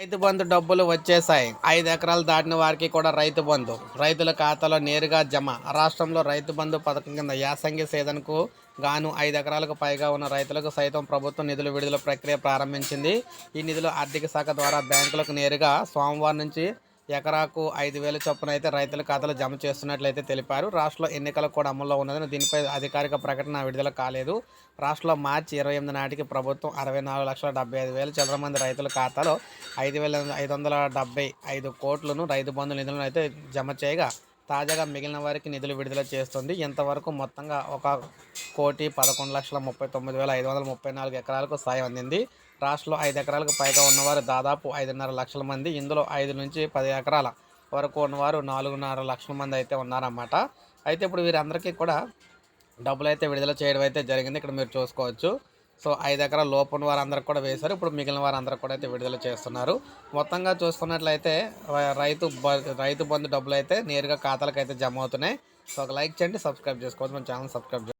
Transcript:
రైతు బంధు డబ్బులు వచ్చేసాయి ఐదు ఎకరాలు దాటిన వారికి కూడా రైతు బంధు. రైతుల ఖాతాలో నేరుగా జమ. రాష్ట్రంలో రైతు బంధు పథకం కింద యాసంగి సేదనకు గాను ఐదు ఎకరాలకు పైగా ఉన్న రైతులకు సైతం ప్రభుత్వం నిధుల విడుదల ప్రక్రియ ప్రారంభించింది. ఈ నిధులు ఆర్థిక శాఖ ద్వారా బ్యాంకులకు నేరుగా సోమవారం నుంచి ఎకరాకు ఐదు వేల చొప్పున అయితే రైతుల ఖాతాలో జమ చేస్తున్నట్లయితే తెలిపారు. రాష్ట్రంలో ఎన్నికలు కూడా అమల్లో ఉన్నదని దీనిపై అధికారిక ప్రకటన విడుదల కాలేదు. రాష్ట్రంలో మార్చి ఇరవై ఎనిమిది నాటికి ప్రభుత్వం అరవై నాలుగు లక్షల డెబ్బై ఐదు వేల చిల్లర మంది రైతుల ఖాతాలో ఐదు వేల ఐదు వందల డెబ్బై ఐదు కోట్లను రైతు బంధు నిధులను అయితే జమ చేయగా తాజాగా మిగిలిన వారికి నిధులు విడుదల చేస్తుంది. ఇంతవరకు మొత్తంగా ఒక కోటి పదకొండు లక్షల ముప్పై తొమ్మిది వేల ఐదు వందల ముప్పై నాలుగు ఎకరాలకు సాయం అందింది. రాష్ట్రంలో ఐదు ఎకరాలకు పైగా ఉన్నవారు దాదాపు ఐదున్నర లక్షల మంది ఇందులో ఐదు నుంచి పది ఎకరాల వరకు ఉన్నవారు నాలుగున్నర లక్షల మంది అయితే ఉన్నారన్నమాట. అయితే ఇప్పుడు వీరందరికీ కూడా డబ్బులు అయితే విడుదల చేయడం అయితే జరిగింది. ఇక్కడ మీరు చూసుకోవచ్చు. సో ఐదు ఎకరాల లోపల ఉన్న వారందరికి కూడా వేశారు. ఇప్పుడు మిగిలిన వారందరికి కూడా అయితే విడుదల చేస్తున్నారు. మొత్తంగా చూసుకున్నట్లయితే రైతు బ- రైతు బంధు డబ్బులు అయితే నేరుగా ఖాతాలకు అయితే జమ అవుతున్నాయి. సో ఒక లైక్ చేయండి సబ్స్క్రైబ్ చేసుకోవచ్చు మన ఛానల్ సబ్స్క్రైబ్